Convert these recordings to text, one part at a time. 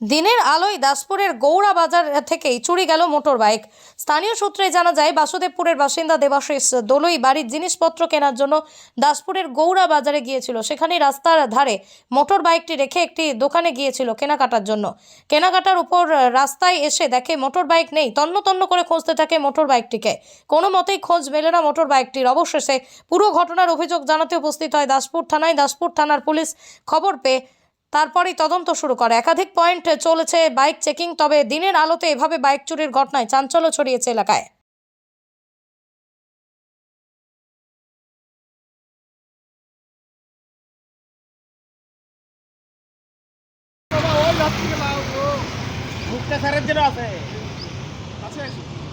দিনের আলোয় দাসপুরের গৌড়া বাজার থেকেই চুরি গেল মোটর বাইক স্থানীয় সূত্রে জানা যায়, বাসুদেবপুরের বাসিন্দা দেবাশিস দোলই বাড়ির জিনিসপত্র কেনার জন্য দাসপুরের গৌড়া বাজারে গিয়েছিল। সেখানে রাস্তার ধারে মোটর বাইকটি রেখে একটি দোকানে গিয়েছিল কেনাকাটার জন্য। কেনাকাটার উপর রাস্তায় এসে দেখে মোটর বাইক নেই তন্ন তন্ন করে খুঁজতে থাকে মোটর বাইকটিকে কোনো মতেই খোঁজ মেলে না মোটর বাইকটির অবশেষে পুরো ঘটনার অভিযোগ জানাতে উপস্থিত হয় দাসপুর থানায়। দাসপুর থানার পুলিশ খবর পেয়ে তারপরেই তদন্ত শুরু করে। একাধিক পয়েন্ট চলেছে বাইক চেকিং, তবে দিনের আলোতে এভাবে বাইক চুরির ঘটনায় চাঞ্চল্য ছড়িয়েছে এলাকায়। আছে আছে।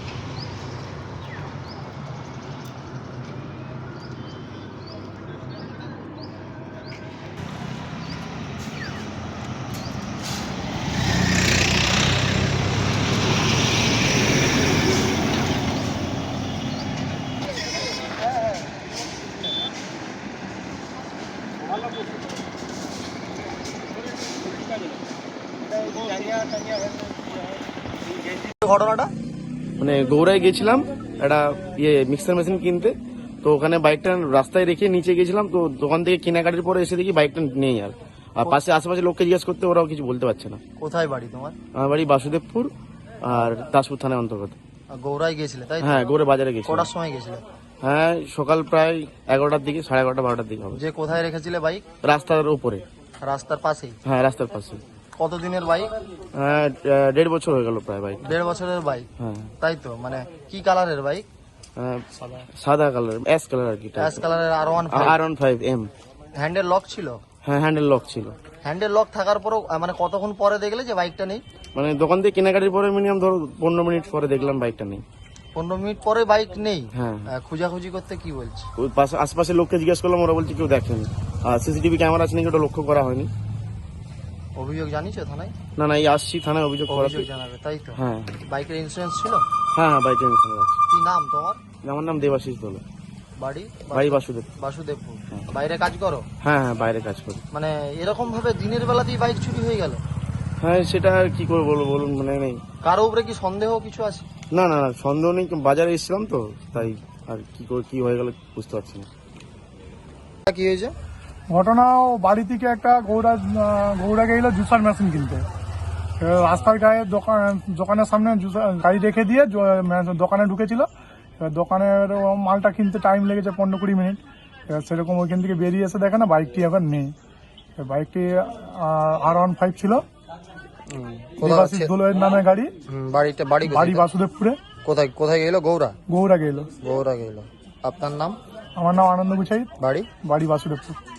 ঘটনাটা? মানে গৌড়ায় গেছিলাম একটা ইয়ে মিক্সার মেশিন কিনতে তো ওখানে বাইকটা রাস্তায় রেখে নিচে গেছিলাম তো দোকান থেকে কেনাকাটির পরে এসে দেখি বাইকটা নেই আর। আর পাশে আশেপাশে লোককে জিজ্ঞেস করতে ওরাও কিছু বলতে পারছে না। কোথায় বাড়ি তোমার? আমার বাড়ি বাসুদেবপুর আর দাসপুর থানার অন্তর্গত। গৌড়ায় গেছিলে তাই হ্যাঁ গৌড়ে বাজারে গেছি কটার সময় গেছিলে? হ্যাঁ সকাল প্রায় এগারোটার দিকে সাড়ে এগারোটা বারোটার দিকে হবে। যে কোথায় রেখেছিলে বাইক রাস্তার উপরে। রাস্তার পাশেই? হ্যাঁ রাস্তার পাশে কতদিনের বাইক হ্যাঁ দেড় বছর হয়ে গেল প্রায় বাইক দেড় বছরের বাইক হ্যাঁ। তাই তো? মানে কি কালারের বাইক হ্যাঁ, সাদা কালার অ্যাশ কালার আর কি অ্যাশ কালারের R one R one five M handle lock ছিল? হ্যাঁ হ্যান্ডেল লক ছিল। হ্যান্ডেল লক থাকার পরও মানে কতক্ষণ পরে দেখলে যে বাইকটা নেই? মানে দোকান থেকে কেনাকাটির পরে মিনিমাম ধরো পনেরো মিনিট পরে দেখলাম বাইকটা নেই। পনেরো মিনিট পরে বাইক নেই? হ্যাঁ। খোঁজাখুঁজি করতে কি বলছে? আশপাশে লোককে জিজ্ঞেস করলাম ওরা বলছে কেউ দেখেনি। আর সিসিটিভি ক্যামেরা আছে নাকি ওটা লক্ষ্য করা হয়নি। অভিযোগ জানিছো থানায়? না না এই আসছি থানায় অভিযোগ করা অভিযোগ জানাবে তাই তো? হ্যাঁ। বাইকের ইন্স্যুরেন্স ছিল? হ্যাঁ হ্যাঁ বাইক ইনফর্ম আছে। কি নাম তোমার? আমার নাম দেবাশিস দোলে। বাড়ি? ভাই বাসুদেব। বাসুদেবপুর। বাইরে কাজ করো? হ্যাঁ হ্যাঁ বাইরে কাজ করি। মানে এরকম ভাবে দিনের বেলাতেই বাইক চুরি হয়ে গেল? হ্যাঁ সেটা আর কি করে বলব বলুন মানে নেই। কারও উপরে কি সন্দেহ কিছু আছে? না না না সন্দেহ নেই বাজারে এসেছিলাম তো তাই আর কি করে কি হয়ে গেল বুঝতে পারছি না। কি হয়েছে? ঘটনা ও বাড়ি থেকে একটা আহ, গৌড়া গেছিল জুসার মেশিন কিনতে। রাস্তার গায়ে দোকান দোকানের সামনে জুসার- গাড়ি রেখে দিয়ে দোকানে ঢুকেছিল। দোকানের মালটা কিনতে টাইম লেগেছে পনেরো কুড়ি মিনিট সেরকম ওইখান থেকে বেরিয়ে এসে দেখে না বাইকটি এখন নেই। বাইকটি আর ওয়ান ফাইভ ছিল। নামে গাড়ি। বাড়িটা বাড়ি বাড়ি বাসুদেবপুরে। কোথায় কোথায় গেল? গৌড়া? গৌড়া গেল। গৌড়া গেল। আপনার নাম? আমার নাম আনন্দ গুছাই বাড়ি? বাড়ি বাসুদেবপুর।